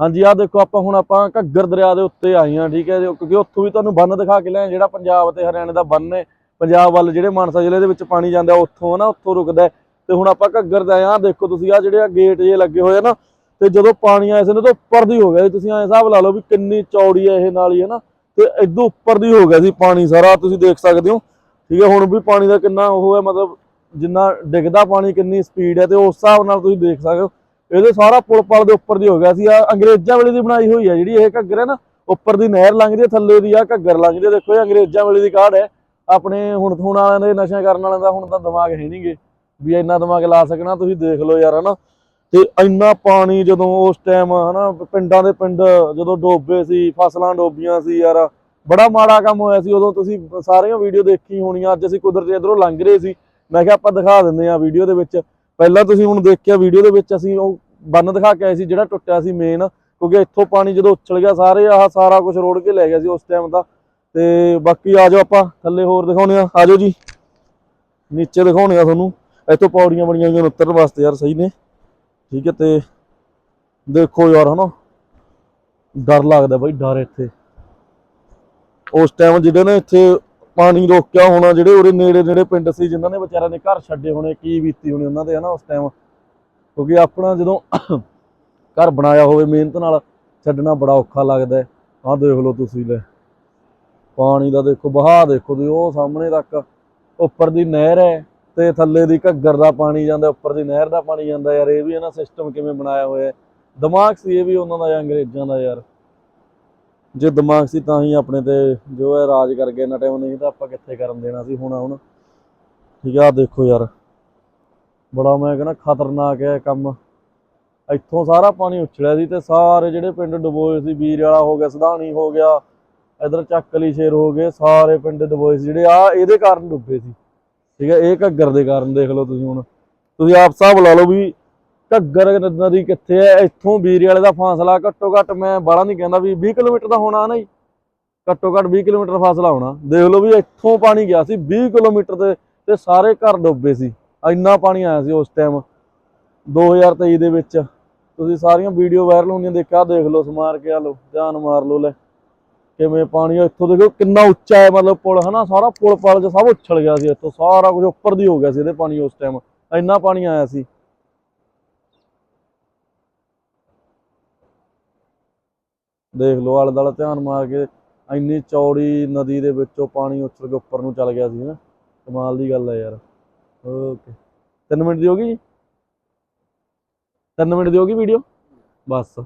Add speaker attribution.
Speaker 1: ਹਾਂਜੀ ਆ ਦੇਖੋ, ਆਪਾਂ ਹੁਣ ਆਪਾਂ ਘੱਗਰ ਦਰਿਆ ਦੇ ਉੱਤੇ ਆਏ ਆ ਠੀਕ ਹੈ ਕਿਉਂਕਿ ਉੱਥੋਂ ਵੀ ਤੁਹਾਨੂੰ ਬੰਨ ਦਿਖਾ ਕੇ ਲਿਆ ਜਿਹੜਾ ਪੰਜਾਬ ਤੇ ਹਰਿਆਣੇ ਦਾ ਬੰਨ ਹੈ, ਪੰਜਾਬ ਵੱਲ ਜਿਹੜੇ ਮਾਨਸਾ ਜ਼ਿਲ੍ਹੇ ਦੇ ਵਿੱਚ ਪਾਣੀ ਜਾਂਦਾ, ਉੱਥੋਂ ਨਾ, ਉੱਥੋਂ ਰੁਕਦਾ ਤੇ ਹੁਣ ਆਪਾਂ ਘੱਗਰ ਦੇ ਆਏ ਦੇਖੋ ਤੁਸੀਂ ਆ ਜਿਹੜੇ ਆ ਗੇਟ ਜੇ ਲੱਗੇ ਹੋਏ ਆ ਨਾ, ਤੇ ਜਦੋਂ ਪਾਣੀ ਆਇਆ ਸੀ ਨਾ, ਤਾਂ ਉੱਪਰ ਦੀ ਹੋ ਗਿਆ ਸੀ। ਤੁਸੀਂ ਐਂ ਹਿਸਾਬ ਲਾ ਲਓ ਵੀ ਕਿੰਨੀ ਚੌੜੀ ਹੈ ਇਹ ਨਾਲੀ, ਹੈ ਨਾ, ਤੇ ਇਦੋਂ ਉੱਪਰ ਦੀ ਹੋ ਗਿਆ ਸੀ ਪਾਣੀ ਸਾਰਾ, ਤੁਸੀਂ ਦੇਖ ਸਕਦੇ ਹੋ। ਠੀਕ ਹੈ, ਹੁਣ ਵੀ ਪਾਣੀ ਦਾ ਕਿੰਨਾ ਉਹ ਹੈ, ਮਤਲਬ ਜਿੰਨਾ ਡਿੱਗਦਾ ਪਾਣੀ, ਕਿੰਨੀ ਸਪੀਡ ਹੈ, ਤੇ ਉਸ ਹਿਸਾਬ ਨਾਲ ਤੁਸੀਂ ਦੇਖ ਸਕਦੇ ਹੋ। ਇਹਦੇ ਸਾਰਾ ਪੁਲ ਪਲ ਦੇ ਉੱਪਰ ਦੀ ਹੋ ਗਿਆ ਸੀ। ਆ ਅੰਗਰੇਜ਼ਾਂ ਵੇਲੇ ਦੀ ਬਣਾਈ ਹੋਈ ਹੈ ਜਿਹੜੀ ਇਹ ਘੱਗਰ ਹੈ ਨਾ, ਉੱਪਰ ਦੀ ਨਹਿਰ ਲੰਘਦੀ ਹੈ ਥੱਲੇ ਦੀ ਆ ਘੱਗਰ ਲੰਘਦੀ ਹੈ ਦੇਖੋ ਇਹ ਅੰਗਰੇਜ਼ਾਂ ਵੇਲੇ ਦੀ ਕਾਢ ਹੈ। ਆਪਣੇ ਹੁਣ ਹੁਣ ਵਾਲਿਆਂ ਦੇ ਨਸ਼ਾ ਕਰਨ ਵਾਲਿਆਂ ਦਾ ਹੁਣ ਤਾਂ ਦਿਮਾਗ ਹੈ ਨਹੀਂਗੇ ਵੀ ਇੰਨਾ ਦਿਮਾਗ ਲਾ ਸਕਣਾ, ਤੁਸੀਂ ਦੇਖ ਲਓ ਯਾਰ, ਹਨਾ। ਤੇ ਇੰਨਾ ਪਾਣੀ ਜਦੋਂ ਉਸ ਟਾਈਮ, ਹਨਾ, ਪਿੰਡਾਂ ਦੇ ਪਿੰਡ ਜਦੋਂ ਡੋਬੇ ਸੀ, ਫਸਲਾਂ ਡੋਬੀਆਂ ਸੀ ਯਾਰ, ਬੜਾ ਮਾੜਾ ਕੰਮ ਹੋਇਆ ਸੀ। ਉਦੋਂ ਤੁਸੀਂ ਸਾਰੀਆਂ ਵੀਡੀਓ ਦੇਖੀ ਹੋਣੀਆਂ, ਅੱਜ ਅਸੀਂ ਕੁਦਰਤੀ ਇਧਰੋਂ ਲੰਘ ਰਹੇ ਸੀ। ਮੈਂ ਕਿਹਾ ਆਪਾਂ ਦਿਖਾ ਦਿੰਦੇ ਆ ਵੀਡੀਓ ਦੇ ਵਿੱਚ। ਪਹਿਲਾਂ ਤੁਸੀਂ ਹੁਣ ਦੇਖਿਆ ਵੀਡੀਓ ਦੇ ਵਿੱਚ ਅਸੀਂ ਉਹ ਬੰਨ ਦਿਖਾ ਕੇ ਆਏ ਸੀ, ਜਿਹੜਾ ਟੁੱਟਿਆ ਸੀ ਮੇਨ ਕਿਉਂਕਿ ਇੱਥੋਂ ਪਾਣੀ ਜਦੋਂ ਉਛਲ ਗਿਆ, ਸਾਰੇ ਆਹ ਸਾਰਾ ਕੁਝ ਰੋੜ ਕੇ ਲੈ ਗਿਆ ਸੀ ਉਸ ਟਾਈਮ ਦਾ। ਤੇ ਬਾਕੀ ਆ ਜਾਓ ਆਪਾਂ, ਥੱਲੇ ਹੋਰ ਦਿਖਾਉਣੇ ਆ ਆ ਜਾਓ ਜੀ। ਨੀਚੇ ਦਿਖਾਉਣੇ ਆ ਤੁਹਾਨੂੰ। ਇੱਥੋਂ ਪੌੜੀਆਂ ਬਣੀਆਂ ਹੋਈਆਂ ਨੇ ਉਤਰਨ ਵਾਸਤੇ ਯਾਰ, ਸਹੀ ਨੇ। ਠੀਕ ਹੈ ਤੇ ਦੇਖੋ ਯਾਰ, ਹਨਾ। ਡਰ ਲੱਗਦਾ ਬਾਈ, ਡਰ ਇੱਥੇ। ਉਸ ਟਾਈਮ ਜਿਹੜੇ ਨੇ ਇੱਥੇ ਪਾਣੀ ਰੋਕਿਆ ਹੋਣਾ ਜਿਹੜੇ ਉਹਦੇ ਨੇੜੇ ਨੇੜੇ ਪਿੰਡ ਸੀ, ਜਿਨ੍ਹਾਂ ਨੇ ਵਿਚਾਰਿਆਂ ਨੇ ਘਰ ਛੱਡੇ ਹੋਣੇ, ਕੀ ਬੀਤੀ ਹੋਣੀ ਉਹਨਾਂ ਦੇ, ਹਨਾ, ਉਸ ਟਾਈਮ ਕਿਉਂਕਿ ਆਪਣਾ ਜਦੋਂ ਘਰ ਬਣਾਇਆ ਹੋਵੇ, ਮਿਹਨਤ ਨਾਲ ਛੱਡਣਾ ਬੜਾ ਔਖਾ ਲੱਗਦਾ ਆਹ ਦੇਖ ਲਓ ਤੁਸੀਂ ਲੈ। ਪਾਣੀ ਦਾ ਦੇਖੋ ਬਹਾਅ ਦੇਖੋ ਤੁਸੀਂ, ਉਹ ਸਾਹਮਣੇ ਤੱਕ ਉੱਪਰ ਦੀ ਨਹਿਰ ਹੈ ਤੇ ਥੱਲੇ ਦੀ ਘੱਗਰ ਦਾ ਪਾਣੀ ਜਾਂਦਾ, ਉੱਪਰ ਦੀ ਨਹਿਰ ਦਾ ਪਾਣੀ ਜਾਂਦਾ। ਯਾਰ, ਇਹ ਵੀ ਇਹਨਾਂ ਸਿਸਟਮ ਕਿਵੇਂ ਬਣਾਇਆ ਹੋਇਆ ਹੈ। ਦਿਮਾਗ ਸੀ ਇਹ ਵੀ ਉਹਨਾਂ ਦਾ ਜਾਂ ਅੰਗਰੇਜ਼ਾਂ ਦਾ ਯਾਰ। ਜੇ ਦਿਮਾਗ ਸੀ ਤਾਂ ਹੀ ਆਪਣੇ ਤੇ ਜੋ ਹੈ ਰਾਜ ਕਰ ਗਏ ਇਹਨਾਂ ਟਾਈਮ ਨਹੀਂ ਤਾਂ ਆਪਾਂ ਕਿੱਥੇ ਕਰਨ ਦੇਣਾ ਸੀ, ਹੁਣ ਹੁਣ। ਠੀਕ ਆ ਦੇਖੋ ਯਾਰ, ਬੜਾ ਮੈਂ ਕਹਿੰਦਾ ਖਤਰਨਾਕ ਹੈ ਕੰਮ। ਇੱਥੋਂ ਸਾਰਾ ਪਾਣੀ ਉਛਲਿਆ ਸੀ ਤੇ ਸਾਰੇ ਜਿਹੜੇ ਪਿੰਡ ਡੁਬੋਏ ਸੀ, ਵੀਰ ਵਾਲਾ ਹੋ ਗਿਆ, ਸਧਾਣੀ ਹੋ ਗਿਆ, ਇਧਰ ਚੱਕਲੀ ਸ਼ੇਰ ਹੋ ਗਏ, ਸਾਰੇ ਪਿੰਡ ਡੁਬੋਏ ਸੀ, ਜਿਹੜੇ ਆ ਇਹਦੇ ਕਾਰਨ ਡੁੱਬੇ ਸੀ। ਠੀਕ ਹੈ, ਇਹ ਘੱਗਰ ਦੇ ਕਾਰਨ ਦੇਖ ਲਓ ਤੁਸੀਂ ਹੁਣ। ਤੁਸੀਂ ਆਪ ਹਿਸਾਬ ਲਾ ਲਓ ਵੀ ਘੱਗਰ ਨਦੀ ਕਿੱਥੇ ਹੈ? ਇੱਥੋਂ ਵੀਰ ਵਾਲੇ ਦਾ ਫਾਸਲਾ ਘੱਟੋ ਘੱਟ ਮੈਂ ਬਾਹਲਾ ਨਹੀਂ ਕਹਿੰਦਾ ਵੀ 20 ਕਿਲੋਮੀਟਰ ਦਾ ਹੋਣਾ ਨਾ ਜੀ ਘੱਟੋ ਘੱਟ 20 ਕਿਲੋਮੀਟਰ ਫਾਸਲਾ ਹੋਣਾ। ਦੇਖ ਲਓ ਵੀ ਇੱਥੋਂ ਪਾਣੀ ਗਿਆ ਸੀ 20 ਕਿਲੋਮੀਟਰ ਤੇ ਤੇ ਸਾਰੇ ਘਰ ਡੁੱਬੇ ਸੀ। ਇੰਨਾ ਪਾਣੀ ਆਇਆ ਸੀ ਉਸ ਟਾਈਮ 2023 ਦੇ ਵਿੱਚ। ਤੁਸੀਂ ਸਾਰੀਆਂ ਵੀਡੀਓ ਵਾਇਰਲ ਹੁੰਦੀਆਂ ਦੇਖਿਆ, ਦੇਖ ਲਓ, ਸਮਾਰ ਕੇ ਆ ਲਓ ਧਿਆਨ ਮਾਰ ਲਓ ਲੈ। ਕਿਵੇਂ ਪਾਣੀ ਇੱਥੋਂ ਦੇਖੋ, ਕਿੰਨਾ ਉੱਚਾ ਹੈ, ਮਤਲਬ ਪੁਲ, ਹਨਾ? ਸਾਰਾ ਪੁਲ ਪਲ ਚ ਸਭ ਉਛਲ ਗਿਆ ਸੀ ਇੱਥੋਂ। ਸਾਰਾ ਕੁਝ ਉੱਪਰ ਦੀ ਹੋ ਗਿਆ ਸੀ ਇਹਦੇ ਪਾਣੀ ਉਸ ਟਾਈਮ ਇੰਨਾ ਪਾਣੀ ਆਇਆ ਸੀ। ਦੇਖ ਲਓ, ਆਲੇ ਦੁਆਲੇ ਧਿਆਨ ਮਾਰ ਕੇ ਇੰਨੀ ਚੌੜੀ ਨਦੀ ਦੇ ਵਿੱਚੋਂ ਪਾਣੀ ਉਛਲ ਕੇ ਉੱਪਰ ਨੂੰ ਚੱਲ ਗਿਆ ਸੀ ਨਾ। ਕਮਾਲ ਦੀ ਗੱਲ ਹੈ ਯਾਰ। ਓਕੇ 3 ਮਿੰਟ ਦੀ ਹੋ ਗਈ ਜੀ? 3 ਮਿੰਟ ਦੀ ਹੋ ਗਈ ਵੀਡੀਓ ਬਸ।